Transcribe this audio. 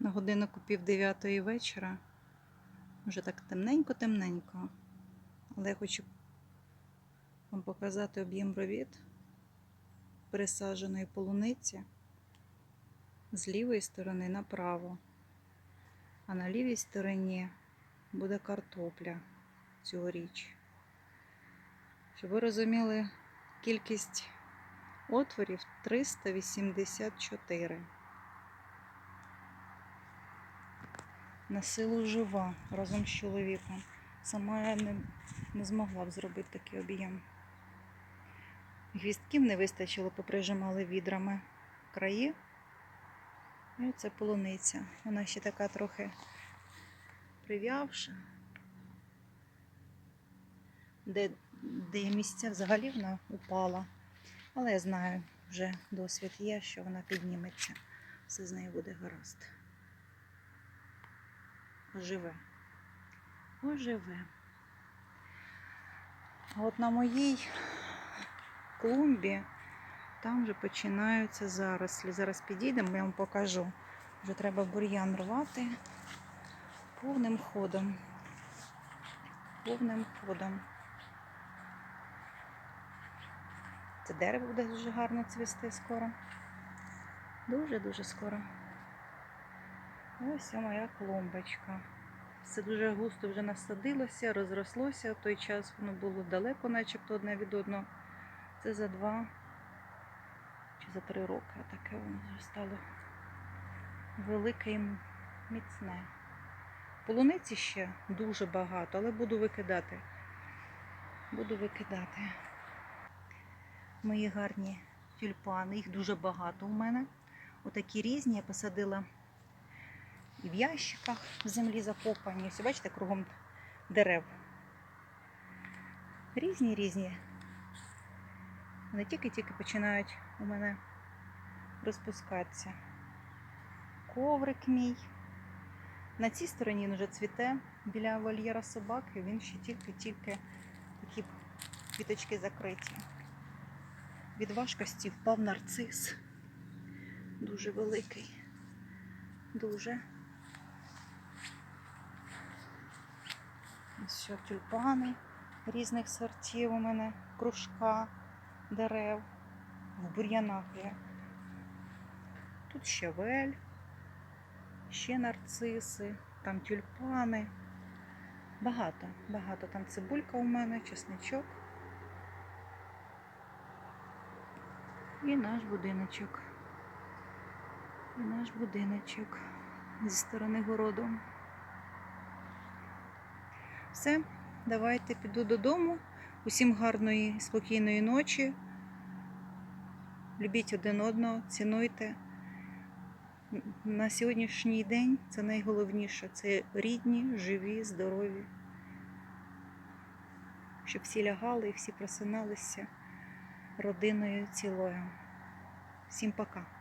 На годиннику пів дев'ятої вечора. Вже так темненько-темненько. Але я хочу вам показати об'єм робіт пересадженої полуниці з лівої сторони направо. А на лівій стороні буде картопля цьогоріч. Щоб ви розуміли, кількість отворів 384. На силу жива разом з чоловіком. Сама я не, не змогла б зробити такий об'єм. Гвістків не вистачило, поприжимали відрами краї. І оце полуниця. Вона ще така трохи прив'явша. Де, де місця взагалі вона упала. Але я знаю, вже досвід є, що вона підніметься. Все з нею буде гаразд. Оживе. Оживе. От на моїй клумбі там вже починаються зарослі. Зараз підійдемо, я вам покажу. Вже треба бур'ян рвати повним ходом. Повним ходом. Це дерево буде дуже гарно цвісти скоро. Дуже-дуже скоро. Ось моя клумбочка. Все дуже густо вже насадилося, розрослося. В той час воно було далеко, начебто одне від одного. Це за два чи за три роки. Таке воно вже стало велике і міцне. Полуниці ще дуже багато, але буду викидати. Буду викидати. Мої гарні тюльпани, їх дуже багато у мене. Отакі різні я посадила і в ящиках в землі закопані. Ось, бачите, кругом дерев. Різні різні. Вони тільки-тільки починають у мене розпускатися. Коврик мій. На цій стороні він вже цвіте біля вольєра собаки, він ще тільки-тільки такі квіточки закриті. Від важкості впав нарцис. Дуже великий. Дуже. Ось тюльпани різних сортів у мене, кружка дерев, в бур'янах є. Тут щавель, ще нарциси, там тюльпани. Багато, багато. Там цибулька у мене, чесничок. І наш будиночок. І наш будиночок зі сторони городу. Все, давайте піду додому. Усім гарної, спокійної ночі. Любіть один одного, цінуйте. На сьогоднішній день це найголовніше. Це рідні, живі, здорові. Щоб всі лягали і всі просиналися родиною цілою. Всім пока.